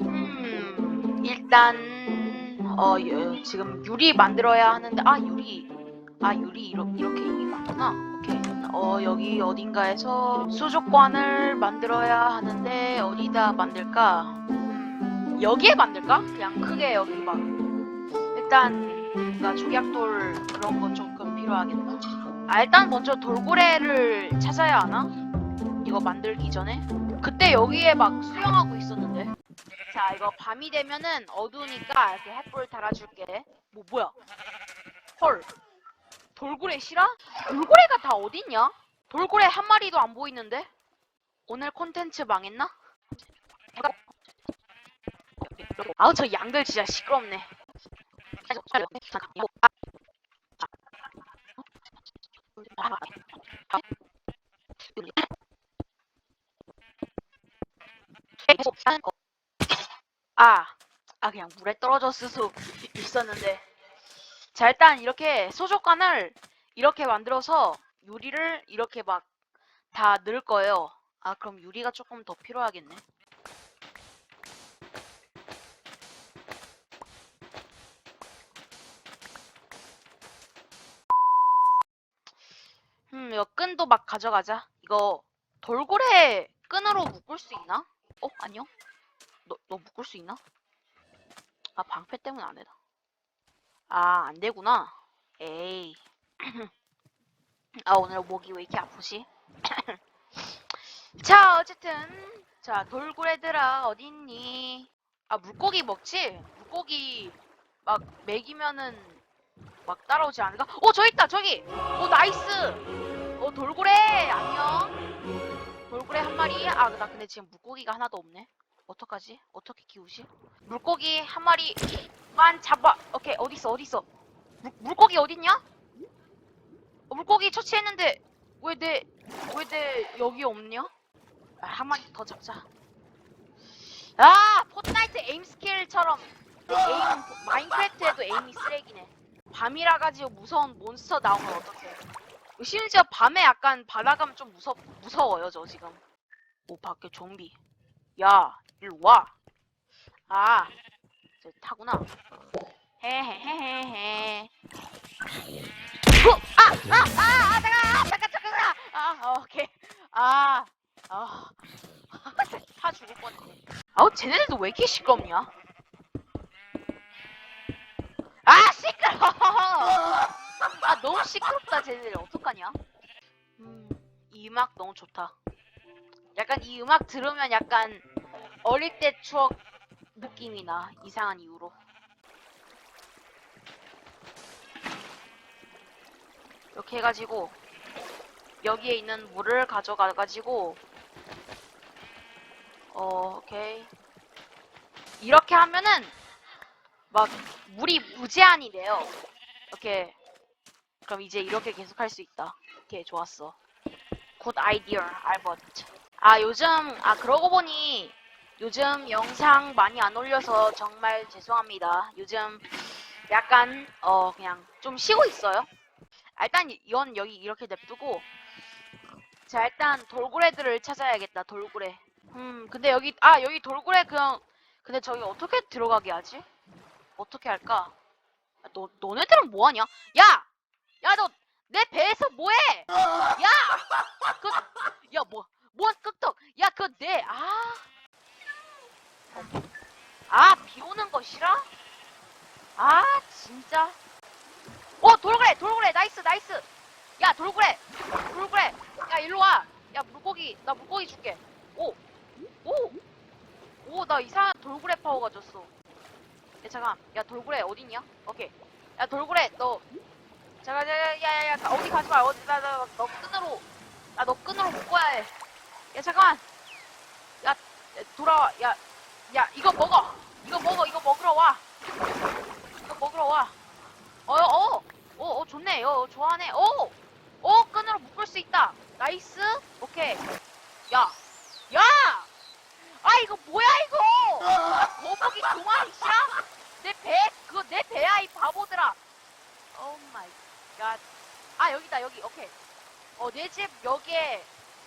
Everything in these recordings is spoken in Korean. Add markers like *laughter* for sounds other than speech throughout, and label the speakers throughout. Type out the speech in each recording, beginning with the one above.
Speaker 1: 음, 일단 어 예, 지금 유리 만들어야 하는데 아 유리 아 유리 이렇게 이렇게 이게 맞구나. 오케이. 어 여기 어딘가에서 수족관을 만들어야 하는데 어디다 만들까? 음, 여기에 만들까? 그냥 크게 여기 막 일단 뭔가 조약돌 그런 거 조금 필요하겠다. 아 일단 먼저 돌고래를 찾아야 하나? 이거 만들기 전에? 그때 여기에 막 수영하고 있었는데. 자, 이거 밤이 되면은 어두우니까 이렇게 햇불 달아줄게. 뭐, 뭐야? 헐. 돌고래 실화? 돌고래가 다 어딨냐? 돌고래 한 마리도 안 보이는데? 오늘 콘텐츠 망했나? 아우, 저 양들 진짜 시끄럽네. 아, 아 그냥 물에 떨어졌을 수 *laughs* 있었는데. 자 일단 이렇게 소족관을 이렇게 만들어서 유리를 이렇게 막 다 넣을 거예요. 아 그럼 유리가 조금 더 필요하겠네. 음 이거 끈도 막 가져가자. 이거 돌고래 끈으로 묶을 수 있나? 어 아니요. 너, 너 묶을 수 있나? 아, 방패 때문에 안 되나? 아, 안 되구나. 에이. *clears throat* 아, 오늘 목이 왜 이렇게 아프지? *clears throat* 자, 어쨌든. 자, 돌고래들아, 어딨니? 아, 물고기 먹지? 물고기 막 먹이면은 막 따라오지 않을까? 어, 저 있다, 저기! 오, 나이스! 어, 돌고래! 안녕? 돌고래 한 마리? 아, 나 근데 지금 물고기가 하나도 없네. 어떡하지? 어떻게 키우지? 물고기 한 마리만 잡아. 오케이 어딨어 어딨어? 물, 물고기 어딨냐? 어, 물고기 처치했는데 왜 내 왜 내 여기 없냐? 아, 한 마리 더 잡자. 아 포트나이트 에임 스킬처럼 에임 마인크래프트에도 에임이 쓰레기네. 밤이라 가지고 무서운 몬스터 나오면 어떡해? 심지어 밤에 약간 바다 가면 좀 무서 무서워요 저 지금. 오 밖에 좀비. 야, 일로 와. 아, 저 타구나. 헤헤헤헤헤. 어, 아, 아, 아, 아, 잠깐, 아, 잠깐, 잠깐, 아, 아, 오케이. 아, 아, *laughs* 타 죽을 뻔했네. 아우, 쟤네들도 왜 이렇게 시끄럽냐? 아, 시끄러. 아, 너무 시끄럽다, 쟤네들 어떡하냐? 음, 이 음악 너무 좋다. 약간 이 음악 들으면 약간 어릴 때 추억 느낌이 나 이상한 이유로. 이렇게 해가지고 여기에 있는 물을 가져가가지고 어 오케이 이렇게 하면은 막 물이 무제한이 돼요. 이렇게. 그럼 이제 이렇게 계속 할 수 있다. 오케이 좋았어. 굿 아이디어 알버트 아 요즘 아 그러고 보니 요즘 영상 많이 안 올려서 정말 죄송합니다. 요즘 약간 어 그냥 좀 쉬고 있어요. 아, 일단 이- 이건 여기 이렇게 냅두고 자 일단 돌고래들을 찾아야겠다. 돌고래. 음 근데 여기 아 여기 돌고래 그냥 근데 저기 어떻게 들어가게 하지? 어떻게 할까? 아, 너 너네들은 뭐 하냐? 야! 야 너 내 배에서 뭐해? 야! 그 야, 뭐, 뭔 끄떡. 야, 그, 내, 아. 어. 아, 비 오는 거 싫어? 아, 진짜. 어, 돌고래, 돌고래, 나이스, 나이스. 야, 돌고래, 돌고래. 야, 일로 와. 야, 물고기, 나 물고기 줄게. 오, 오, 오, 나 이상한 돌고래 파워 가졌어. 야, 잠깐. 야, 돌고래 어딨냐? 오케이. 야, 돌고래, 너. 잠깐, 야, 야, 야, 야, 야, 어디 가지 마. 어디, 나, 나, 너 끈으로. 아, 너 끈으로 묶어야 해. 야, 잠깐만. 야, 야, 돌아와. 야, 야, 이거 먹어. 이거 먹어. 이거 먹으러 와. 이거 먹으러 와. 어, 어, 어, 어, 좋네. 어, 좋아하네. 어, 어, 끈으로 묶을 수 있다. 나이스. 오케이. 야, 야! 아, 이거 뭐야, 이거! 아, 거북이 두 마리 싫어? 내 배, 그거 내 배야, 이 바보들아. 오 마이 갓. 아, 여기다, 여기. 오케이. 어, 내 집 여기에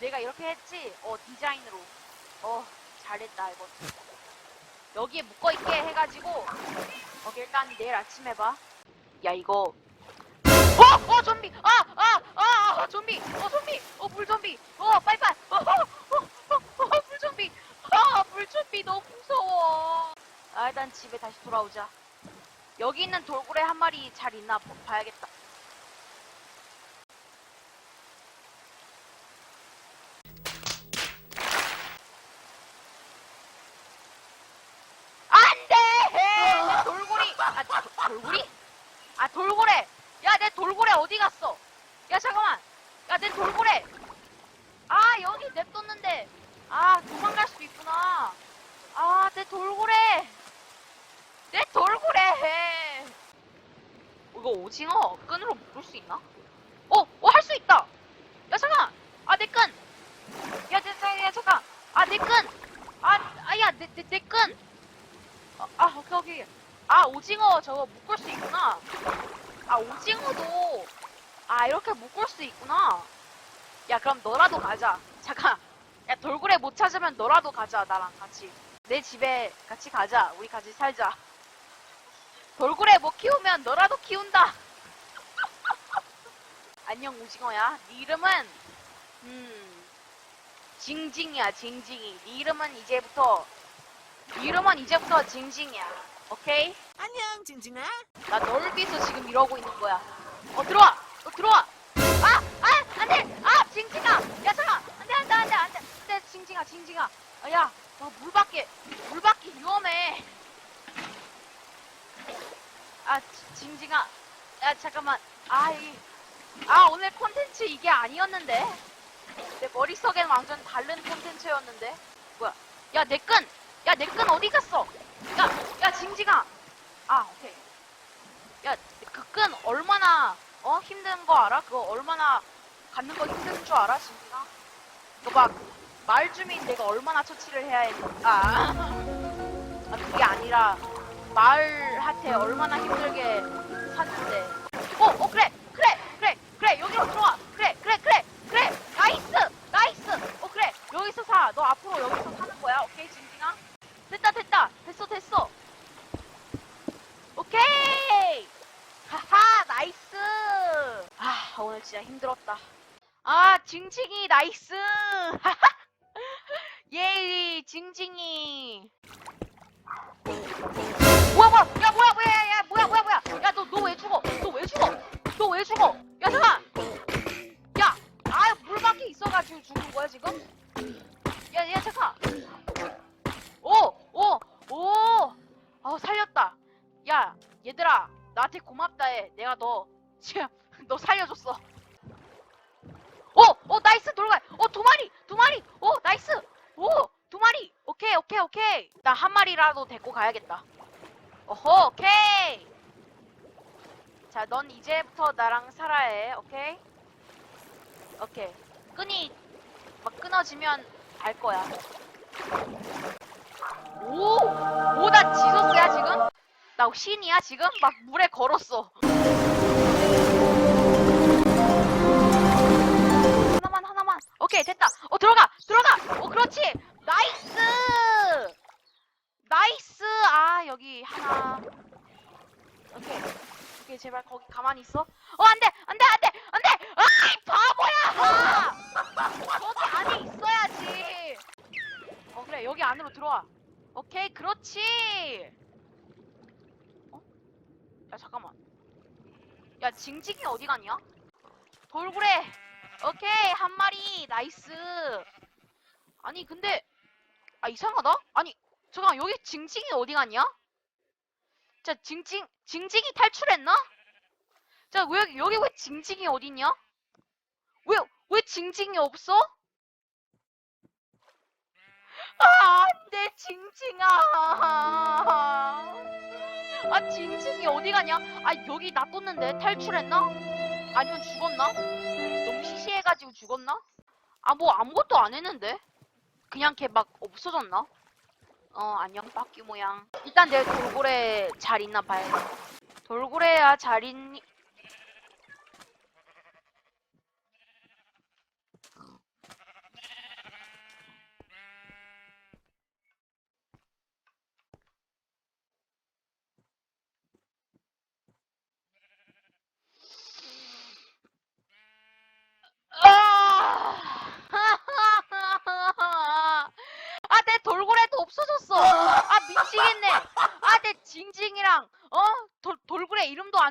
Speaker 1: 내가 이렇게 했지? 어, 디자인으로. 어, 잘했다, 이거. 여기에 묶어있게 해가지고, 어, 일단 내일 아침 해봐. 야, 이거. 어! 어, 좀비! 아! 아! 아! 아! 좀비! 어, 좀비! 어, 물 좀비! 어, 빨리빨리! 어, 어, 어, 어, 어, 물 좀비! 아, 물 좀비 너무 무서워! 아, 일단 집에 다시 돌아오자. 여기 있는 돌고래 한 마리 잘 있나 보- 봐야겠다. 안 돼! 내 돌고리! 아, 도- 돌고리? 아, 돌고래! 야, 내 돌고래 어디 갔어? 야, 잠깐만! 야, 내 돌고래! 아, 여기 냅뒀는데! 아, 도망갈 수 있구나! 아, 내 돌고래! 내 돌고래! 이거 오징어 끈으로 묶을 수 있나? 어, 어, 할 수 있다! 야, 잠깐! 아, 내 끈! 야, 내, 내, 야, 잠깐! 아, 내 끈! 아, 아, 야, 내, 내, 내 끈! 아, 아, 오케이, 오케이. 아, 오징어 저거 묶을 수 있구나. 아, 오징어도, 아, 이렇게 묶을 수 있구나. 야, 그럼 너라도 가자. *laughs* 잠깐. 야, 돌고래 못 찾으면 너라도 가자, 나랑 같이. 내 집에 같이 가자. 우리 같이 살자. 돌고래 못 키우면 너라도 키운다. *laughs* 안녕, 오징어야. 네 이름은, 음, 징징이야, 징징이. 네 이름은 이제부터, 네 이름은 이제부터 징징이야. 오케이?
Speaker 2: 안녕 징징아
Speaker 1: 나 널 위해서 지금 이러고 있는 거야. 어, 들어와! 어, 들어와! 아! 아! 안 돼! 아! 징징아! 야, 잠깐! 안 돼, 안 돼, 안 돼, 안 돼! 안 돼, 징징아, 징징아! 아, 야! 어, 물 밖에, 물 밖에 위험해! 아, 지- 징징아. 야, 잠깐만. 아, 이, 아, 오늘 콘텐츠 이게 아니었는데? 내 머릿속엔 완전 다른 콘텐츠였는데? 뭐야? 야, 내 끈! 야, 내 끈 어디 갔어? 야, 야, 징징아! 아, 오케이. 야, 그 끈 얼마나 어 힘든 거 알아? 그거 얼마나 갖는 거 힘든 줄 알아, 진짜? 그거 막 말주민 내가 얼마나 처치를 해야 했는지. 아, 아 그게 아니라 말한테 얼마나 힘들게 샀는데. 어, 어 그래, 그래, 그래, 그래 여기로 들어와. 그래, 그래, 그래, 그래. 나이스, 나이스. 어 그래 여기서 사. 너 앞으로 여기서 사는 거야, 오케이, 진진아? 됐다, 됐다, 됐어, 됐어. 오케이! 하하, 나이스! 아, 오늘 진짜 힘들었다. 아, 징징이, 나이스! *laughs* 예이, 징징이. 뭐야, 뭐야, 야, 뭐야, 뭐야, 야, 야, 뭐야, 뭐야, 뭐야. 야, 너, 너 왜 죽어? 너 왜 죽어? 너 왜 죽어? 야, 잠깐! 야, 아, 물 밖에 있어가지고 죽은 거야, 지금? 야, 야, 잠깐! 오! 오! 오! 아, 살렸다. 야, 얘들아, 나한테 고맙다 해. 내가 너 지금 *laughs* 너 살려줬어. 오, 오, 나이스 돌갈. 오, 두 마리, 두 마리. 오, 나이스. 오, 두 마리. 오케이, 오케이, 오케이. 나 한 마리라도 데리고 가야겠다. 오호, 오케이. 자, 넌 이제부터 나랑 살아야 해. 오케이? 오케이. 끈이 막 끊어지면 알 거야. 오, 오, 나 지소스야 지금? 나 신이야 지금? 막 물에 걸었어. 오케이 됐다. 어 들어가 들어가. 어 그렇지. 나이스. 나이스. 아 여기 하나. 오케이. 오케이 제발 거기 가만히 있어. 어 안돼 안돼 안돼 안돼. 아이 바보야. *laughs* 거기 안에 있어야지. 어 그래 여기 안으로 들어와. 오케이 그렇지. 어? 야 잠깐만. 야 징징이 어디 갔냐? 돌고래. 오케이 한 마리 나이스. 아니 근데 아 이상하다. 아니 잠깐 여기 징징이 어디 갔냐? 자 징징 징징이 탈출했나? 자 왜 여기 여기 왜 징징이 어딨냐? 왜 왜 징징이 없어? 아, 안돼 징징아. 아 징징이 어디 가냐? 아 여기 놔뒀는데 탈출했나? 아니면 죽었나? 너무 해가지고 죽었나? 아 뭐 아무것도 안 했는데? 그냥 걔 막 없어졌나? 어 안녕 바퀴 모양. 일단 내 돌고래 잘 있나 봐야 돼. 돌고래야 잘 있니?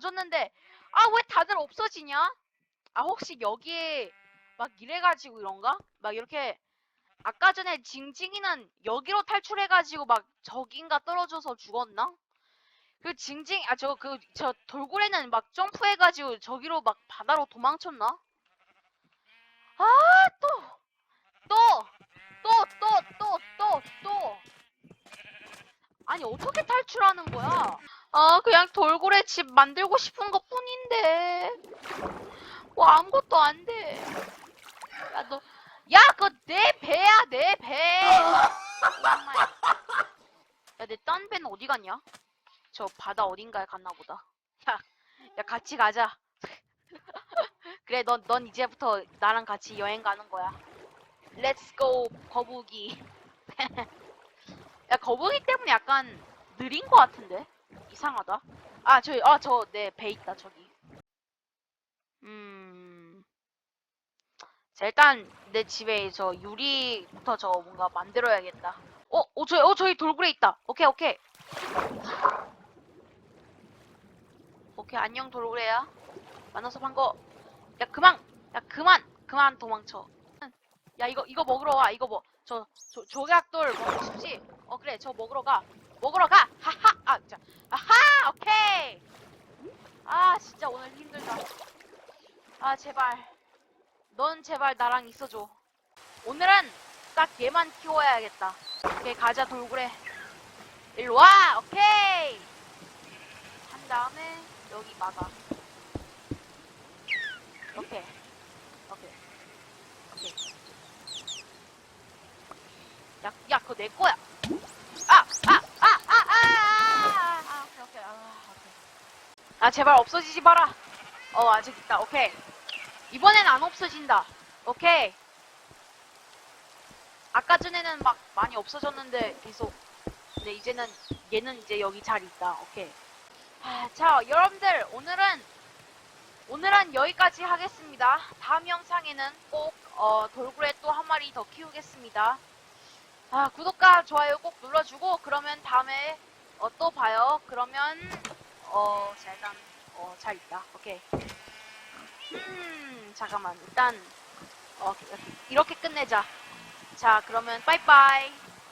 Speaker 1: 없어졌는데 아 왜 다들 없어지냐? 아 혹시 여기에 막 이래가지고 이런가? 막 이렇게 아까 전에 징징이는 여기로 탈출해가지고 막 적인가 떨어져서 죽었나? 그 징징 아 저 그 저 돌고래는 막 점프해가지고 저기로 막 바다로 도망쳤나? 아 또 또 또 또 또 또 또 아니 어떻게 탈출하는 거야? 아 그냥 돌고래 집 만들고 싶은 것 뿐인데 뭐 아무것도 안 돼. 야 너 야 그거 내 배야 내 배. 야내 딴 배는 어디 갔냐? 저 바다 어딘가에 갔나 보다. 야, 야 같이 가자. *laughs* 그래 넌 넌 이제부터 나랑 같이 여행 가는 거야. Let's go 거북이. *laughs* 야 거북이 때문에 약간 느린 거 같은데 이상하다. 아 저기 아저 내배 있다 저기. 음. 자, 일단 내 집에 저 유리부터 저 뭔가 만들어야겠다. 어, 어 저기 어 저기 돌고래 있다. 오케이 오케이. 오케이 안녕 돌고래야. 만나서 반거. 야 그만. 야 그만. 그만 도망쳐. 야 이거 이거 먹으러 와. 이거 뭐저 조약돌 먹고 싶지? 어 그래 저 먹으러 가. 먹으러 가. 하하. 아 자. 아하. 아 진짜 오늘 힘들다. 아 제발. 넌 제발 나랑 있어줘. 오늘은 딱 얘만 키워야겠다. 오케이 가자 돌고래. 일로 와. 오케이. 한 다음에 여기 막아. 오케이. 오케이. 오케이. 야, 야, 그거 내 거야. 아, 아, 아, 아, 아, 아, 아, 오케이, 오케이, 아, 오케이. 아, 제발 없어지지 마라. 어, 아직 있다. 오케이. 이번엔 안 없어진다. 오케이. 아까 전에는 막 많이 없어졌는데 계속. 근데 이제는 얘는 이제 여기 잘 있다. 오케이. 아, 자, 여러분들 오늘은 오늘은 여기까지 하겠습니다. 다음 영상에는 꼭 어, 돌고래 또 한 마리 더 키우겠습니다. 아, 구독과 좋아요 꼭 눌러주고 그러면 다음에 어, 또 봐요. 그러면 어, 자 일단 어, 잘 있다. 오케이. 음, 잠깐만 일단 어, 이렇게 끝내자. 자, 그러면 빠이빠이.